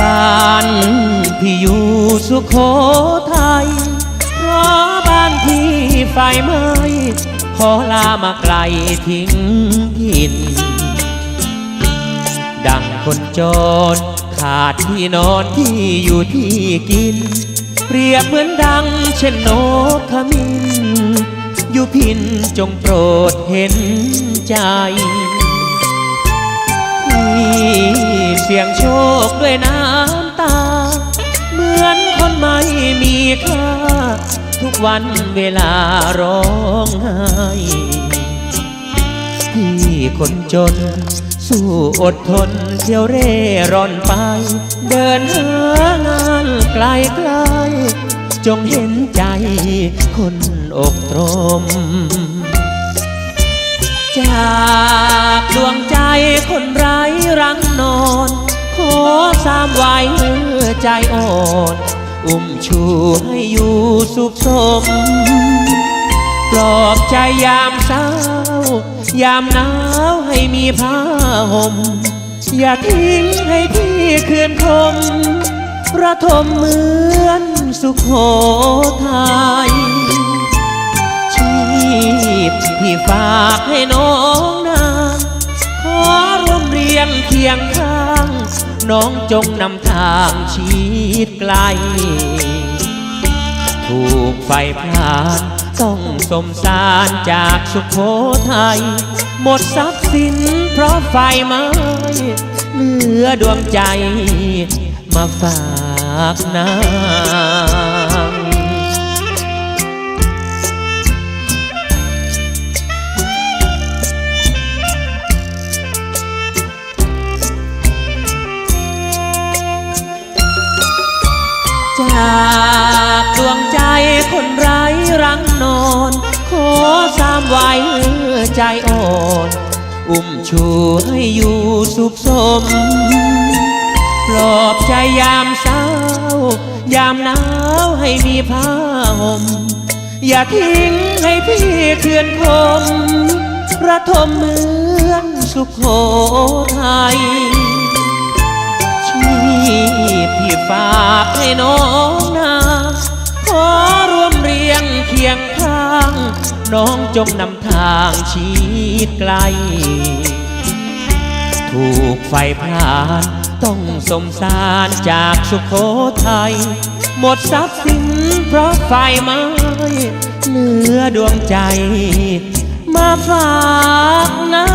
บ้านพี่อยู่สุโขทัยเพราะบ้านพี่ไฟไหม้ขอลามาไกลทิ้งถิ่นดังคนจนขาดที่นอนที่อยู่ที่กิน เปรียบเหมือนดังเช่นนกขมิ้นอยู่พินจงโปรดเห็นใจพี่ สียงโชคด้วยน้ำตา เหมือนคนไม่มีค่า ทุกวันเวลาร้องไห้พี่คนจน สู้อดทนเที่ยวเร่ร่อนไป เดินหางานไกลไกลจงเห็นใจคนอกตรม จากดวงใจคนไร้รังนอ ขอสามไว้ใจอ่อน อุ้มชูให้อยู่สุขสม ปลอบใจยามเศร้า ยามหนาวให้มีผ้าห่ม อย่าทิ้งให้พี่คืนคมระทมเหมือนสุขโขทัยชีพที่ฝากให้น้องนางขอร่วมเรียนเคียงข้าง น้องจงนำทางชีดไกล ถูกไฟพลานต้องสมสารจากสุขโขทัย หมดทรัพย์สินเพราะไฟไหม้เหลือดวงใจมาฝากนา จากดวงใจคนไร้รังนอน ขอสามไว้ใจอ่อน อุ้มชูให้อยู่สุขสม ปลอบใจยามเศร้า ยามหนาวให้มีผ้าห่ม อย่าทิ้งให้พี่เคือนคมระทมเหมือนสุขโขทัยชีพที่ฝากให้น้อง น้องจมนำทางชีดไกล ถูกไฟพลานต้องสมสารจากสุขโขทัย หมดทรัพย์สินเพราะไฟไหม้เหลือดวงใจ มาฝากนา